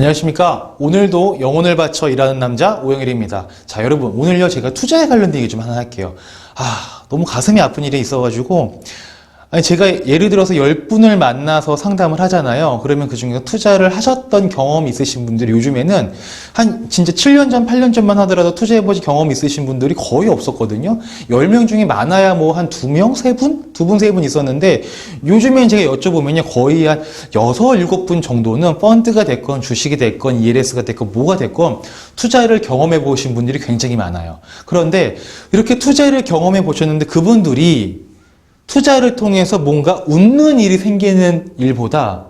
안녕하십니까. 오늘도 영혼을 바쳐 일하는 남자 오영일입니다. 자, 여러분, 오늘요, 제가 투자에 관련된 얘기 좀 하나 할게요. 아, 너무 가슴이 아픈 일이 있어가지고, 아니, 제가 예를 들어서 10분을 만나서 상담을 하잖아요. 그러면 그 중에서 투자를 하셨던 경험이 있으신 분들이 요즘에는 한 진짜 7년 전, 8년 전만 하더라도 투자해보지 경험이 있으신 분들이 거의 없었거든요. 10명 중에 많아야 뭐 한 2명, 3분? 2분, 3분 있었는데 요즘엔 제가 여쭤보면요. 거의 한 6, 7분 정도는 펀드가 됐건 주식이 됐건 ELS가 됐건 뭐가 됐건 투자를 경험해 보신 분들이 굉장히 많아요. 그런데 이렇게 투자를 경험해 보셨는데 그분들이 투자를 통해서 뭔가 웃는 일이 생기는 일보다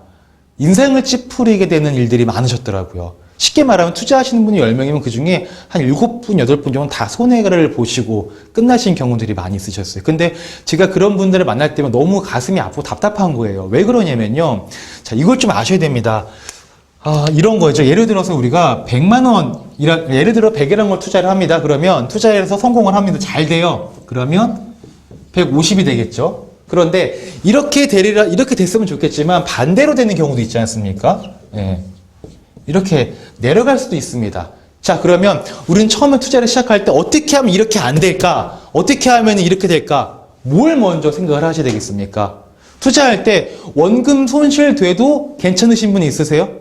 인생을 찌푸리게 되는 일들이 많으셨더라고요. 쉽게 말하면 투자하시는 분이 10명이면 그 중에 한 7분, 8분 정도는 다 손해를 보시고 끝나신 경우들이 많이 있으셨어요. 근데 제가 그런 분들을 만날 때면 너무 가슴이 아프고 답답한 거예요. 왜 그러냐면요. 자, 이걸 좀 아셔야 됩니다. 아, 이런 거죠. 예를 들어서 우리가 100만 원, 예를 들어 100이라는 걸 투자를 합니다. 그러면 투자해서 성공을 합니다. 잘 돼요. 그러면 150이 되겠죠. 그런데 이렇게 되리라 이렇게 됐으면 좋겠지만 반대로 되는 경우도 있지 않습니까? 예. 이렇게 내려갈 수도 있습니다. 자, 그러면 우리는 처음에 투자를 시작할 때 어떻게 하면 이렇게 안 될까? 어떻게 하면 이렇게 될까? 뭘 먼저 생각을 하셔야 되겠습니까? 투자할 때 원금 손실 돼도 괜찮으신 분 있으세요?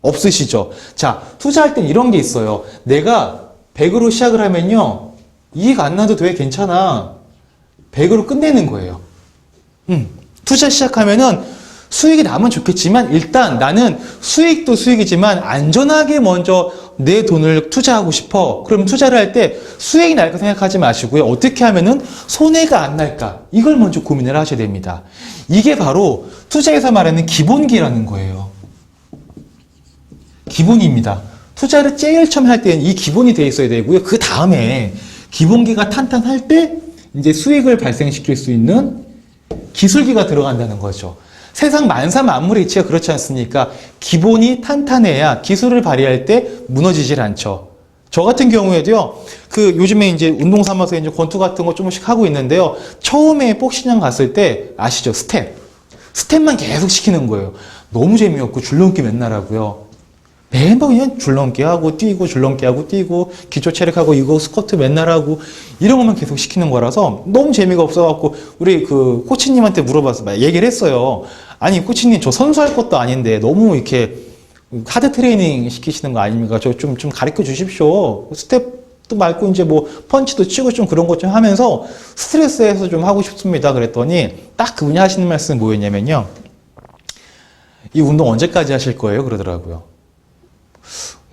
없으시죠? 자, 투자할 땐 이런 게 있어요. 내가 100으로 시작을 하면요. 이익 안 나도 돼. 괜찮아. 100으로 끝내는 거예요. 음, 투자 시작하면은 수익이 나면 좋겠지만 일단 나는 수익도 수익이지만 안전하게 먼저 내 돈을 투자하고 싶어. 그럼 투자를 할 때 수익이 날까 생각하지 마시고요. 어떻게 하면은 손해가 안 날까? 이걸 먼저 고민을 하셔야 됩니다. 이게 바로 투자에서 말하는 기본기라는 거예요. 기본입니다. 투자를 제일 처음 할 때는 이 기본이 돼 있어야 되고요. 그 다음에 기본기가 탄탄할 때 이제 수익을 발생시킬 수 있는 기술기가 들어간다는 거죠. 세상 만사 만물의 이치가 그렇지 않습니까? 기본이 탄탄해야 기술을 발휘할 때 무너지질 않죠. 저 같은 경우에도요, 그 요즘에 이제 운동 삼아서 이제 권투 같은 거 조금씩 하고 있는데요. 처음에 복싱장 갔을 때 아시죠? 스텝. 스텝만 계속 시키는 거예요. 너무 재미없고 줄넘기 맨날 하고요. 매번 그냥 줄넘기 하고 뛰고 줄넘기 하고 뛰고 기초 체력하고 이거 스쿼트 맨날 하고 이런 것만 계속 시키는 거라서 너무 재미가 없어갖고 우리 그 코치님한테 막 얘기를 했어요. 아니 코치님 저 선수할 것도 아닌데 너무 이렇게 하드 트레이닝 시키시는 거 아닙니까? 저 좀 좀 가르쳐 주십시오. 스텝도 말고 이제 뭐 펀치도 치고 좀 그런 것 좀 하면서 스트레스에서 좀 하고 싶습니다. 그랬더니 딱 그분이 하시는 말씀이 뭐였냐면요. 이 운동 언제까지 하실 거예요? 그러더라고요.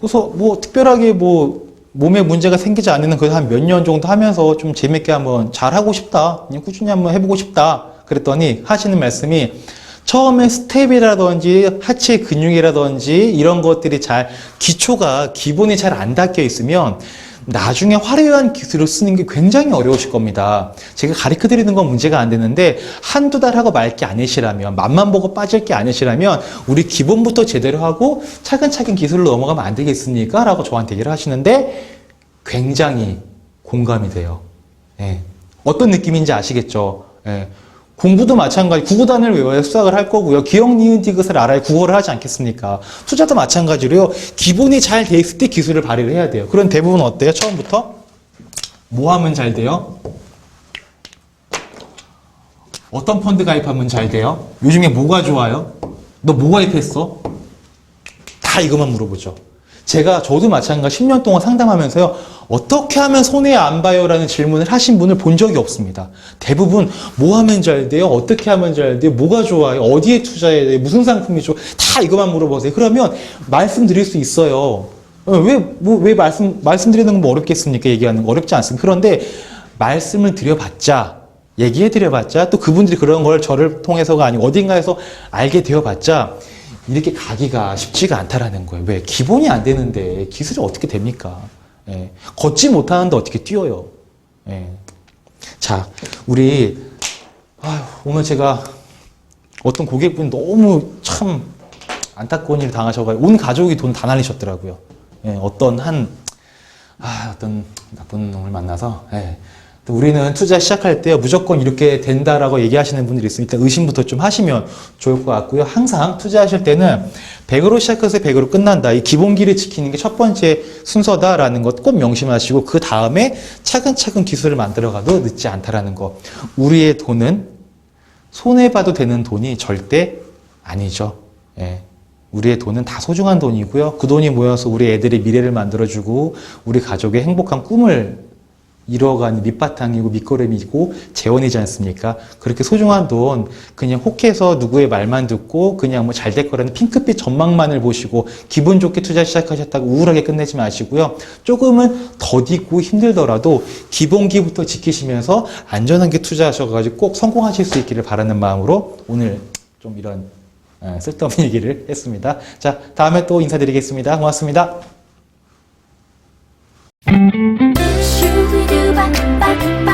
그래서 뭐 특별하게 뭐 몸에 문제가 생기지 않는 그래도 한몇 년 정도 하면서 좀 재밌게 한번 잘 하고 싶다. 그냥 꾸준히 한번 해보고 싶다. 그랬더니 하시는 말씀이 처음에 스텝이라든지 하체 근육이라든지 이런 것들이 잘 기초가 기본이 잘 안 닦여 있으면 나중에 화려한 기술을 쓰는 게 굉장히 어려우실 겁니다. 제가 가르쳐 드리는 건 문제가 안 되는데 한두 달 하고 말 게 아니시라면 맛만 보고 빠질 게 아니시라면 우리 기본부터 제대로 하고 차근차근 기술로 넘어가면 안 되겠습니까? 라고 저한테 얘기를 하시는데 굉장히 공감이 돼요. 예. 어떤 느낌인지 아시겠죠? 예. 공부도 마찬가지, 구구단을 외워야 수학을 할 거고요. 기억, 니은, 디귿을 알아야 국어를 하지 않겠습니까? 투자도 마찬가지로요. 기본이 잘 돼 있을 때 기술을 발휘를 해야 돼요. 그런 대부분 어때요? 처음부터? 뭐 하면 잘 돼요? 어떤 펀드 가입하면 잘 돼요? 요즘에 뭐가 좋아요? 너 뭐 가입했어? 다 이것만 물어보죠. 제가 저도 마찬가지 10년 동안 상담하면서요. 어떻게 하면 손해 안 봐요 라는 질문을 하신 분을 본 적이 없습니다. 대부분 뭐 하면 잘 돼요? 어떻게 하면 잘 돼요? 뭐가 좋아요? 어디에 투자해야 돼요? 무슨 상품이 좋아? 다 이것만 물어보세요. 그러면 말씀드릴 수 있어요. 어, 왜, 뭐, 왜 말씀, 말씀드리는 건 뭐 어렵겠습니까? 얘기하는 거 어렵지 않습니다. 그런데 말씀을 드려봤자, 얘기해 드려봤자, 또 그분들이 그런 걸 저를 통해서가 아니고 어딘가에서 알게 되어봤자, 이렇게 가기가 쉽지가 않다라는 거예요. 왜? 기본이 안 되는데 기술이 어떻게 됩니까? 예. 걷지 못하는데 어떻게 뛰어요? 예. 자, 우리, 아휴, 오늘 제가 어떤 고객분이 너무 참 안타까운 일을 당하셔가지고 온 가족이 돈 다 날리셨더라고요. 예, 어떤 한, 아, 어떤 나쁜 놈을 만나서, 예, 우리는 투자 시작할 때 무조건 이렇게 된다라고 얘기하시는 분들이 있으니까 의심부터 좀 하시면 좋을 것 같고요. 항상 투자하실 때는 100으로 시작해서 100으로 끝난다. 이 기본기를 지키는 게 첫 번째 순서다라는 것 꼭 명심하시고 그 다음에 차근차근 기술을 만들어가도 늦지 않다라는 거. 우리의 돈은 손해봐도 되는 돈이 절대 아니죠. 예. 우리의 돈은 다 소중한 돈이고요. 그 돈이 모여서 우리 애들의 미래를 만들어주고 우리 가족의 행복한 꿈을 이루어가는 밑바탕이고 밑거름이고 재원이지 않습니까? 그렇게 소중한 돈 그냥 혹해서 누구의 말만 듣고 그냥 뭐 잘 될 거라는 핑크빛 전망만을 보시고 기분 좋게 투자 시작하셨다고 우울하게 끝내지 마시고요. 조금은 더디고 힘들더라도 기본기부터 지키시면서 안전하게 투자하셔가지고 꼭 성공하실 수 있기를 바라는 마음으로 오늘 좀 이런 어, 쓸데없는 얘기를 했습니다. 자, 다음에 또 인사드리겠습니다. 고맙습니다. back, back, back.